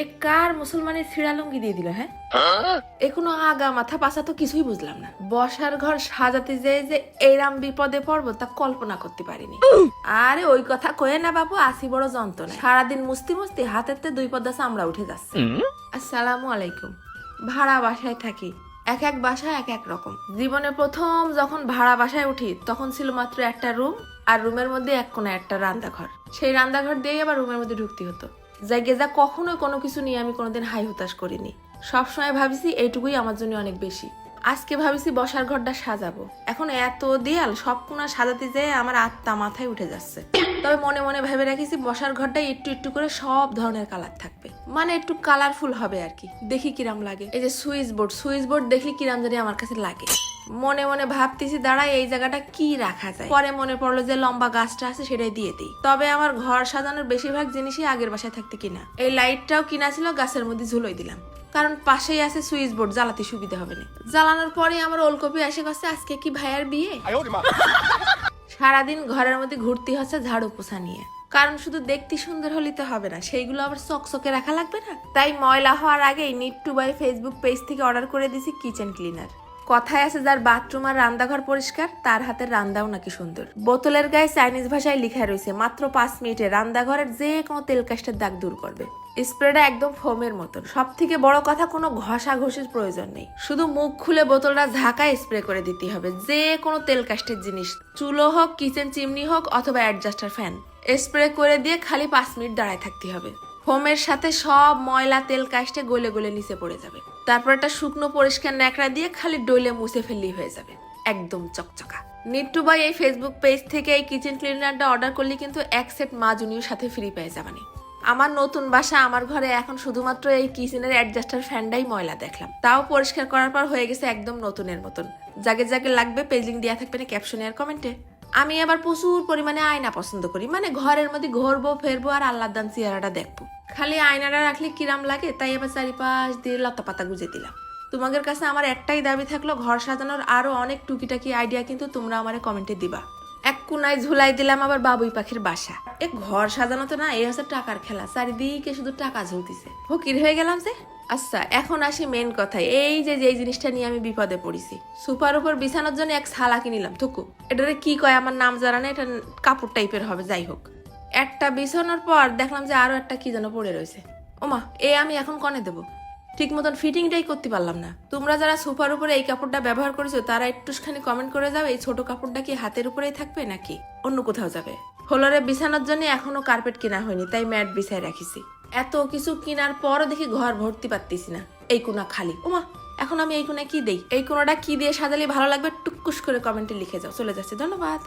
এ কার মুসলমানের ছিড়ালঙ্গি দিয়ে দিল হ্যাঁ? এখনও আগা মাথা পাশা তো কিছুই বুঝলাম না। বসার ঘর সাজাতে যেয়ে যে এইরাম বিপদে পড়ব তা কল্পনা করতে পারিনি। আরে ওই কথা কয়ে না বাবু আসি বড় যন্ত্রণা সারাদিন মুস্তি মুস্তি হাতের দুই পদ্মা চামড়া উঠে যাচ্ছে। আসসালামু আলাইকুম। ভাড়া বাসায় থাকি। এক এক বাসা এক এক রকম। জীবনে প্রথম যখন ভাড়া বাসায় উঠি তখন ছিল মাত্র একটা রুম আর রুমের মধ্যে এক কোণে একটা রান্নাঘর সেই রান্নাঘর দিয়ে আবার রুমের মধ্যে ঢুকতে হতো। যাই গেজা কখনোই কোনো কিছু নিয়ে আমি কোনোদিন হাই হতাশ করিনি। সবসময় ভাবিছি এইটুকুই আমার জন্য অনেক বেশি। আজকে ভাবিছি বসার ঘরটা সাজাবো। এখন এত দেয়াল সব কোনা সাজাতে যেয়ে আমার আত্মা মাথায় উঠে যাচ্ছে। তবে মনে মনে ভেবে রাখিস বসার ঘরটাই একটু একটু করে সব ধরনের কালার থাকবে। মানে একটু কালারফুল হবে আর কি দেখি কিরাম লাগে। এই যে সুইচ বোর্ড সুইচ বোর্ড দেখি কিরাম জানি আমার কাছে লাগে। মনে মনে ভাবতেছি দাঁড়ায় এই জায়গাটা কি রাখা যায়? পরে মনে পড়ল যে লম্বা গাছটা আছে, সেটাই দিয়ে দিই। তবে আমার ঘর সাজানোর বেশিরভাগ জিনিসই আগের বাসায় থাকতে কিনা। এই লাইটটাও কিনা ছিল, গাছের মধ্যে ঝুলোই দিলাম। কারণ পাশেই আছে সুইচ বোর্ড, জ্বালাতে সুবিধা হবে না। জ্বালানোর পরে আমার ওলকপি এসে কাছে আজকে কি ভাইয়ার বিয়ে? সারাদিন ঘরের মধ্যে ঘুরতে হচ্ছে ঝাড়ু পোছা নিয়ে। কারণ শুধু দেখতে সুন্দর হলে তো হবে না, সেইগুলো আবার চকচকে রাখা লাগবে না? তাই ময়লা হওয়ার আগেই neat to buy Facebook page থেকে অর্ডার করে দিছি কিচেন ক্লিনার কথায় আছে, যার বাথরুম আর রান্নাঘর পরিষ্কার, তার হাতের রান্দাও নাকি সুন্দর। বোতলের গায়ে চাইনিজ ভাষায় লেখা রয়েছে, মাত্র পাঁচ মিনিটে রান্নাঘরের যে কোনো তেল কাস্টের দাগ দূর করবে। স্প্রেটা একদম ফোমের মতন। সব থেকে বড় কথা, কোনো ঘষা ঘষির প্রয়োজন নেই। শুধু মুখ খুলে বোতলটা ঝাঁকায় স্প্রে করে দিতে হবে যে কোনো তেল কাস্টের জিনিস। চুলো হোক, কিচেন চিমনি হোক, অথবা অ্যাডজাস্টার ফ্যান। স্প্রে করে দিয়ে খালি পাঁচ মিনিট দাঁড়ায় থাকতে হবে। ফোমের সাথে সব ময়লা তেল কাস্টে গলে গলে নিচে পড়ে যাবে। তারপর একটা শুকনো পরিষ্কার ন্যাকড়া দিয়ে খালি ডইলে মুছে ফেললেই হয়ে যাবে। একদম চকচকা। নিট্টু ভাই এই ফেসবুক পেজ থেকে এই কিচেন ক্লিনারটা অর্ডার করলে কিন্তু এক সেট মাজুনিও সাথে ফ্রি পেয়ে যাবানি আমার নতুন বাসা, আমার ঘরে এখন শুধুমাত্র এই কিচেনের অ্যাডজাস্টার ফ্যানটাই ময়লা দেখলাম। তাও পরিষ্কার করার পর হয়ে গেছে একদম নতুনের মতন। জাগে জাগে লাগবে পেজিং দেওয়া থাকবে না ক্যাপশনে আর কমেন্টে আমি আবার প্রচুর পরিমাণে আয়না পছন্দ করি। মানে ঘরের মধ্যে ঘরবো, ফেরবো আর আল্লাহ দান চেহারাটা দেখব। খালি আয়নাটা রাখলে কিরাম লাগে, তাই আবার চারিপাশ দিয়ে লতা পাতা গুজে দিলাম। তোমাদের কাছে আমার একটাই দাবি থাকল, ঘর সাজানোর আরও অনেক টুকিটাকি আইডিয়া কিন্তু তোমরা আমার কমেন্টে দিবা। কুনায় ঝুলাই দিলাম, আবার বাবুই পাখির বাসা। এ ঘর সাজানো তো না এই হচ্ছে টাকার খেলা। চারিদিকে শুধু টাকা ঝুলতিছে। ফকির হয়ে গেলাম যে আচ্ছা এখন আসি মেন কথায়। এই যে যে জিনিসটা নিয়ে আমি বিপদে পড়েছি। সুপার উপর বিছানোর জন্য এক ছালা কিনিলাম থুকু। এটারে কি কয় আমার নাম জানা না এটা কাপড় টাইপের হবে, যাই হোক। একটা বিছানোর পর দেখলাম যে আরও একটা কি যেন পড়ে রয়েছে। ওমা, এ আমি এখন কনে দেবো? ঠিক মতন ফিটিংটাই করতে পারলাম না। তোমরা যারা সোফার উপরে এই কাপড়টা ব্যবহার করেছ, তারা একটুখানি কমেন্ট করে যাও, এই ছোট কাপড়টা কি হাতের উপরেই থাকবে নাকি অন্য কোথাও যাবে? ফ্লোরে বিছানোর জন্য এখনও কার্পেট কেনা হয়নি, তাই ম্যাট বিছায় রাখিছি। এত কিছু কেনার পরও দেখি ঘর ভর্তি পারতেছি না। এই কোনা খালি। ওমা, এখন আমি এই কোনায় কি দেই? এই কোনাটা কি দিয়ে সাজালে ভালো লাগবে? টুকুস করে কমেন্টে লিখে যাও। চলে যাচ্ছে। ধন্যবাদ।